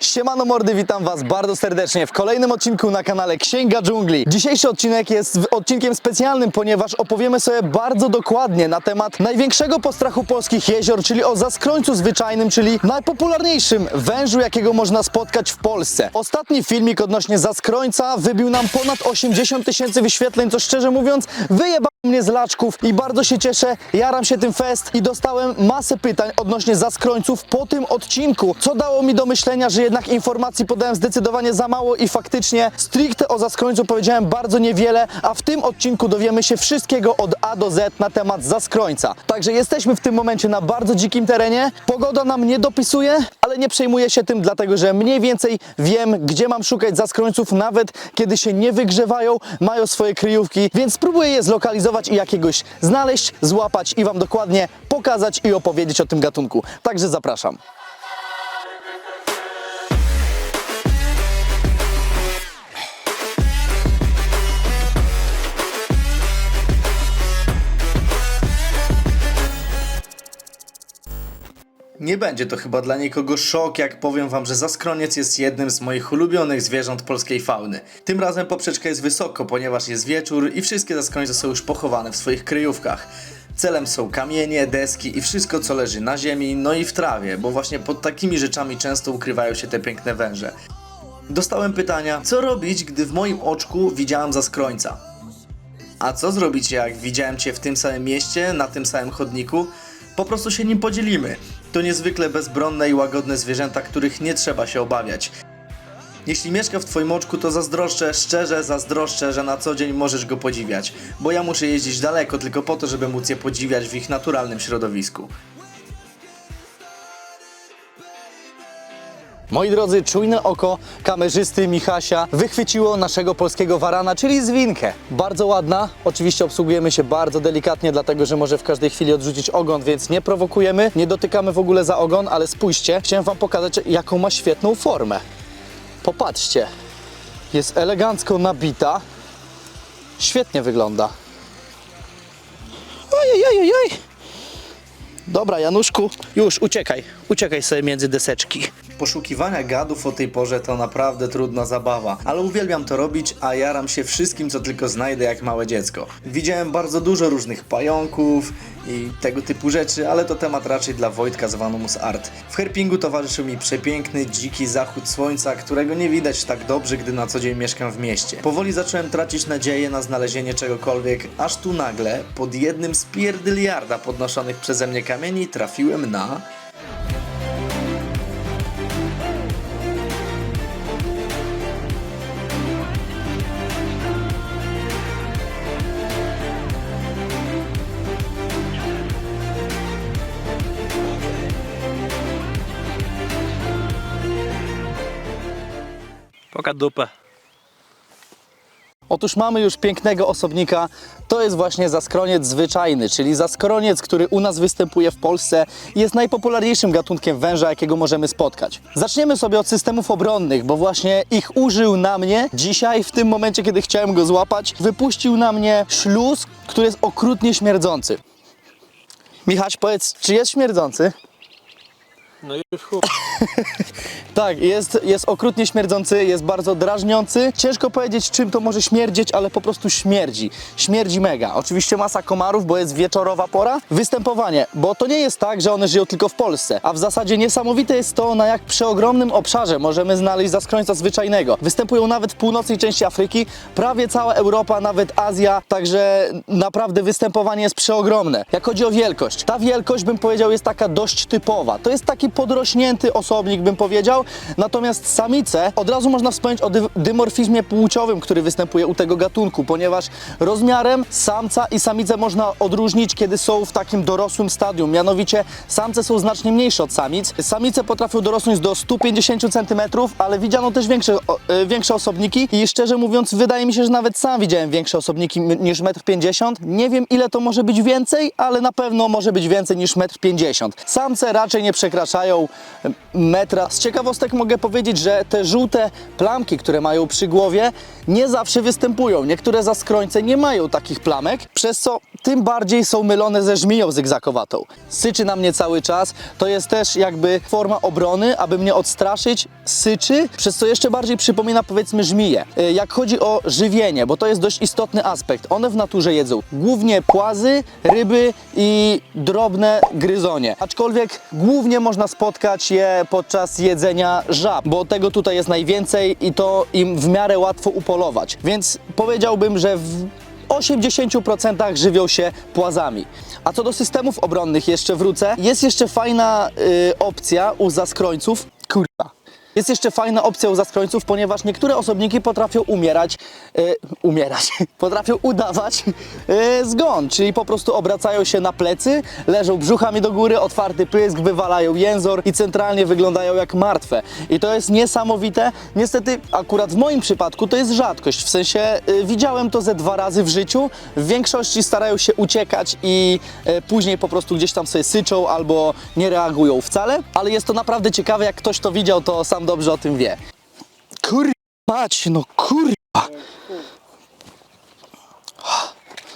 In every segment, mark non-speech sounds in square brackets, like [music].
Siemano mordy, witam was bardzo serdecznie w kolejnym odcinku na kanale Księga Dżungli. Dzisiejszy odcinek jest odcinkiem specjalnym, ponieważ opowiemy sobie bardzo dokładnie na temat największego postrachu polskich jezior, czyli o zaskrońcu zwyczajnym, czyli najpopularniejszym wężu, jakiego można spotkać w Polsce. Ostatni filmik odnośnie zaskrońca wybił nam ponad 80 tysięcy wyświetleń, co szczerze mówiąc wyjeba mnie z laczków i bardzo się cieszę, jaram się tym fest i dostałem masę pytań odnośnie zaskrońców po tym odcinku, co dało mi do myślenia, że jednak informacji podałem zdecydowanie za mało i faktycznie stricte o zaskrońcu powiedziałem bardzo niewiele, a w tym odcinku dowiemy się wszystkiego od A do Z na temat zaskrońca. Także jesteśmy w tym momencie na bardzo dzikim terenie, pogoda nam nie dopisuje, ale nie przejmuję się tym, dlatego że mniej więcej wiem, gdzie mam szukać zaskrońców, nawet kiedy się nie wygrzewają, mają swoje kryjówki, więc spróbuję je zlokalizować i jakiegoś znaleźć, złapać i Wam dokładnie pokazać i opowiedzieć o tym gatunku. Także zapraszam. Nie będzie to chyba dla nikogo szok, jak powiem wam, że zaskroniec jest jednym z moich ulubionych zwierząt polskiej fauny. Tym razem poprzeczka jest wysoko, ponieważ jest wieczór i wszystkie zaskrońce są już pochowane w swoich kryjówkach. Celem są kamienie, deski i wszystko co leży na ziemi, no i w trawie, bo właśnie pod takimi rzeczami często ukrywają się te piękne węże. Dostałem pytania, co robić, gdy w moim oczku widziałem zaskrońca? A co zrobić, jak widziałem cię w tym samym mieście, na tym samym chodniku? Po prostu się nim podzielimy. To niezwykle bezbronne i łagodne zwierzęta, których nie trzeba się obawiać. Jeśli mieszka w twoim oczku, to zazdroszczę, szczerze zazdroszczę, że na co dzień możesz go podziwiać, bo ja muszę jeździć daleko tylko po to, żeby móc je podziwiać w ich naturalnym środowisku. Moi drodzy, czujne oko kamerzysty Michasia wychwyciło naszego polskiego warana, czyli zwinkę. Bardzo ładna, oczywiście obsługujemy się bardzo delikatnie, dlatego że może w każdej chwili odrzucić ogon, więc nie prowokujemy, nie dotykamy w ogóle za ogon, ale spójrzcie, chciałem wam pokazać jaką ma świetną formę. Popatrzcie, jest elegancko nabita, świetnie wygląda. Ojej, ojej, ojej. Dobra, Januszku, już uciekaj, uciekaj sobie między deseczki. Poszukiwania gadów o tej porze to naprawdę trudna zabawa, ale uwielbiam to robić, a jaram się wszystkim, co tylko znajdę jak małe dziecko. Widziałem bardzo dużo różnych pająków i tego typu rzeczy, ale to temat raczej dla Wojtka z Vanomus Art. W herpingu towarzyszył mi przepiękny, dziki zachód słońca, którego nie widać tak dobrze, gdy na co dzień mieszkam w mieście. Powoli zacząłem tracić nadzieję na znalezienie czegokolwiek, aż tu nagle, pod jednym z pierdyliarda podnoszonych przeze mnie kamieni, trafiłem na... Dupę. Otóż mamy już pięknego osobnika. To jest właśnie zaskroniec zwyczajny, czyli zaskroniec, który u nas występuje w Polsce jest najpopularniejszym gatunkiem węża, jakiego możemy spotkać. Zaczniemy sobie od systemów obronnych, bo właśnie ich użył na mnie dzisiaj, w tym momencie, kiedy chciałem go złapać. Wypuścił na mnie śluz, który jest okrutnie śmierdzący. Michać, powiedz, czy jest śmierdzący? No w chuj. [laughs] Tak, jest, jest okrutnie śmierdzący, jest bardzo drażniący. Ciężko powiedzieć, czym to może śmierdzieć, ale po prostu śmierdzi. Śmierdzi mega. Oczywiście masa komarów, bo jest wieczorowa pora. Występowanie, bo to nie jest tak, że one żyją tylko w Polsce, a w zasadzie niesamowite jest to, na jak przeogromnym obszarze możemy znaleźć zaskrońca zwyczajnego. Występują nawet w północnej części Afryki, prawie cała Europa, nawet Azja, także naprawdę występowanie jest przeogromne. Jak chodzi o wielkość, ta wielkość bym powiedział jest taka dość typowa. To jest taki podrośnięty osobnik, bym powiedział. Natomiast samice, od razu można wspomnieć o dy- dymorfizmie płciowym, który występuje u tego gatunku, ponieważ rozmiarem samca i samicę można odróżnić, kiedy są w takim dorosłym stadium. Mianowicie samce są znacznie mniejsze od samic. Samice potrafią dorosnąć do 150 cm, ale widziano też większe, o, e, większe osobniki i szczerze mówiąc, wydaje mi się, że nawet sam widziałem większe osobniki niż 1,50 m. Nie wiem, ile to może być więcej, ale na pewno może być więcej niż 1,50 m. Samce raczej nie przekraczają e, metra. Z ciekawostek mogę powiedzieć, że te żółte plamki, które mają przy głowie, nie zawsze występują. Niektóre zaskrońce nie mają takich plamek, przez co tym bardziej są mylone ze żmiją zygzakowatą. Syczy na mnie cały czas, to jest też jakby forma obrony, aby mnie odstraszyć, syczy, przez co jeszcze bardziej przypomina powiedzmy żmiję. Y, Jak chodzi o żywienie, bo to jest dość istotny aspekt, one w naturze jedzą głównie płazy, ryby i drobne gryzonie. Aczkolwiek głównie można spotkać je podczas jedzenia żab, bo tego tutaj jest najwięcej i to im w miarę łatwo upolować. Więc powiedziałbym, że w 80% żywią się płazami. A co do systemów obronnych jeszcze wrócę. Jest jeszcze fajna y, opcja u zaskrońców. Kurwa. Jest jeszcze fajna opcja u zaskrońców, ponieważ niektóre osobniki potrafią umierać, y, umierać, [laughs] potrafią udawać y, zgon, czyli po prostu obracają się na plecy, leżą brzuchami do góry, otwarty pysk, wywalają jęzor i centralnie wyglądają jak martwe. I to jest niesamowite. Niestety, akurat w moim przypadku to jest rzadkość, w sensie y, widziałem to ze dwa razy w życiu. W większości starają się uciekać i później po prostu gdzieś tam sobie syczą albo nie reagują wcale, ale jest to naprawdę ciekawe, jak ktoś to widział, to sam dobrze o tym wie. Kurwa, mać, no kurwa.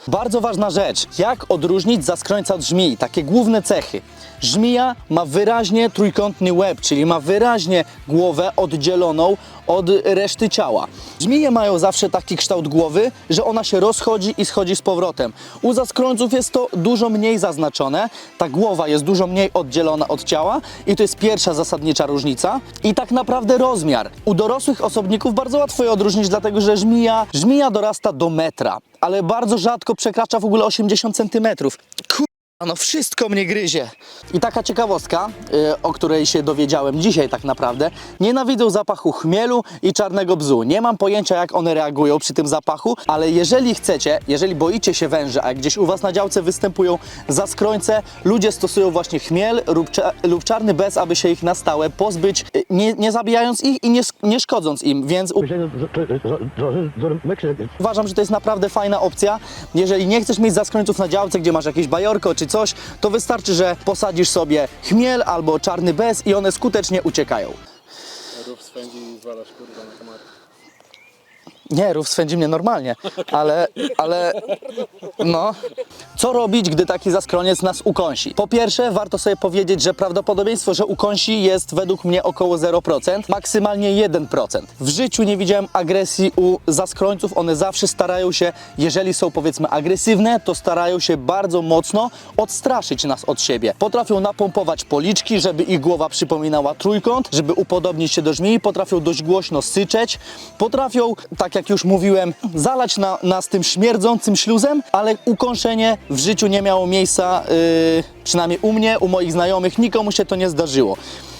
Bardzo ważna rzecz. Jak odróżnić zaskrońca od żmii? Takie główne cechy. Żmija ma wyraźnie trójkątny łeb, czyli ma wyraźnie głowę oddzieloną od reszty ciała. Żmije mają zawsze taki kształt głowy, że ona się rozchodzi i schodzi z powrotem. U zaskrońców jest to dużo mniej zaznaczone. Ta głowa jest dużo mniej oddzielona od ciała i to jest pierwsza zasadnicza różnica. I tak naprawdę rozmiar. U dorosłych osobników bardzo łatwo je odróżnić, dlatego że żmija, żmija dorasta do metra, ale bardzo rzadko przekracza w ogóle 80 centymetrów. No wszystko mnie gryzie. I taka ciekawostka, y, o której się dowiedziałem dzisiaj tak naprawdę. Nienawidzą zapachu chmielu i czarnego bzu. Nie mam pojęcia jak one reagują przy tym zapachu, ale jeżeli chcecie, jeżeli boicie się węży, a gdzieś u Was na działce występują zaskrońce, ludzie stosują właśnie chmiel lub, cza- lub czarny bez, aby się ich na stałe pozbyć, y, nie, nie zabijając ich i nie, nie szkodząc im, więc Uważam, że to jest naprawdę fajna opcja. Jeżeli nie chcesz mieć zaskrońców na działce, gdzie masz jakieś bajorko czy coś, to wystarczy, że posadzisz sobie chmiel albo czarny bez i one skutecznie uciekają. Rów swędzi i zwalasz kurwa na kamerę. Nie, rów swędzi mnie normalnie, ale, ale no. Co robić, gdy taki zaskroniec nas ukąsi? Po pierwsze, warto sobie powiedzieć, że prawdopodobieństwo, że ukąsi jest według mnie około 0%, maksymalnie 1%. W życiu nie widziałem agresji u zaskrońców, one zawsze starają się, jeżeli są powiedzmy agresywne, to starają się bardzo mocno odstraszyć nas od siebie. Potrafią napompować policzki, żeby ich głowa przypominała trójkąt, żeby upodobnić się do żmii, potrafią dość głośno syczeć, potrafią, tak jak już mówiłem, zalać na, nas tym śmierdzącym śluzem, ale ukąszenie w życiu nie miało miejsca, yy, przynajmniej u mnie, u moich znajomych, nikomu się to nie zdarzyło.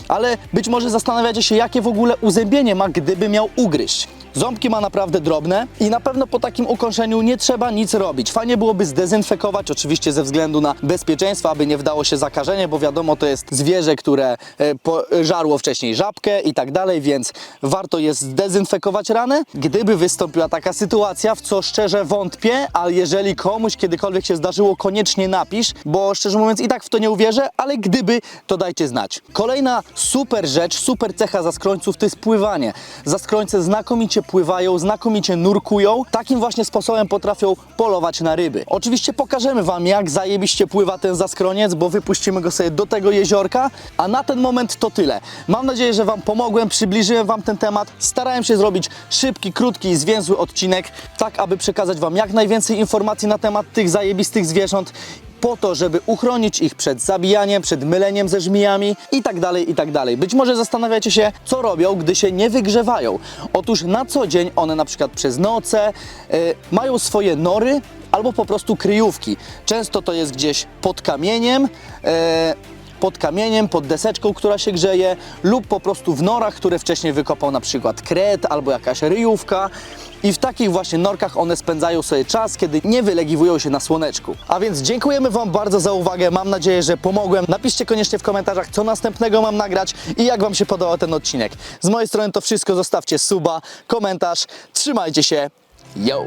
Ale być może zastanawiacie się, jakie w ogóle uzębienie ma, gdyby miał ugryźć. Ząbki ma naprawdę drobne i na pewno po takim ukąszeniu nie trzeba nic robić. Fajnie byłoby zdezynfekować, oczywiście ze względu na bezpieczeństwo, aby nie wdało się zakażenie, bo wiadomo, to jest zwierzę, które e, pożarło wcześniej żabkę i tak dalej, więc warto jest zdezynfekować ranę. Gdyby wystąpiła taka sytuacja, w co szczerze wątpię, ale jeżeli komuś kiedykolwiek się zdarzyło, koniecznie napisz, bo szczerze mówiąc i tak w to nie uwierzę, ale gdyby, to dajcie znać. Kolejna super rzecz, super cecha zaskrońców to jest pływanie. Zaskrońce znakomicie pływają, znakomicie nurkują. Takim właśnie sposobem potrafią polować na ryby. Oczywiście pokażemy Wam, jak zajebiście pływa ten zaskroniec, bo wypuścimy go sobie do tego jeziorka, a na ten moment to tyle. Mam nadzieję, że Wam pomogłem, przybliżyłem Wam ten temat. Starałem się zrobić szybki, krótki i zwięzły odcinek, tak aby przekazać Wam jak najwięcej informacji na temat tych zajebistych zwierząt po to, żeby uchronić ich przed zabijaniem, przed myleniem ze żmijami i tak dalej, i tak. Być może zastanawiacie się, co robią, gdy się nie wygrzewają. Otóż na co dzień one na przykład przez noce e, mają swoje nory albo po prostu kryjówki. Często to jest gdzieś pod kamieniem, e, pod kamieniem, pod deseczką, która się grzeje, lub po prostu w norach, które wcześniej wykopał na przykład kret albo jakaś ryjówka. I w takich właśnie norkach one spędzają sobie czas, kiedy nie wylegiwują się na słoneczku. A więc dziękujemy Wam bardzo za uwagę. Mam nadzieję, że pomogłem. Napiszcie koniecznie w komentarzach, co następnego mam nagrać i jak Wam się podobał ten odcinek. Z mojej strony to wszystko. Zostawcie suba, komentarz. Trzymajcie się. Yo!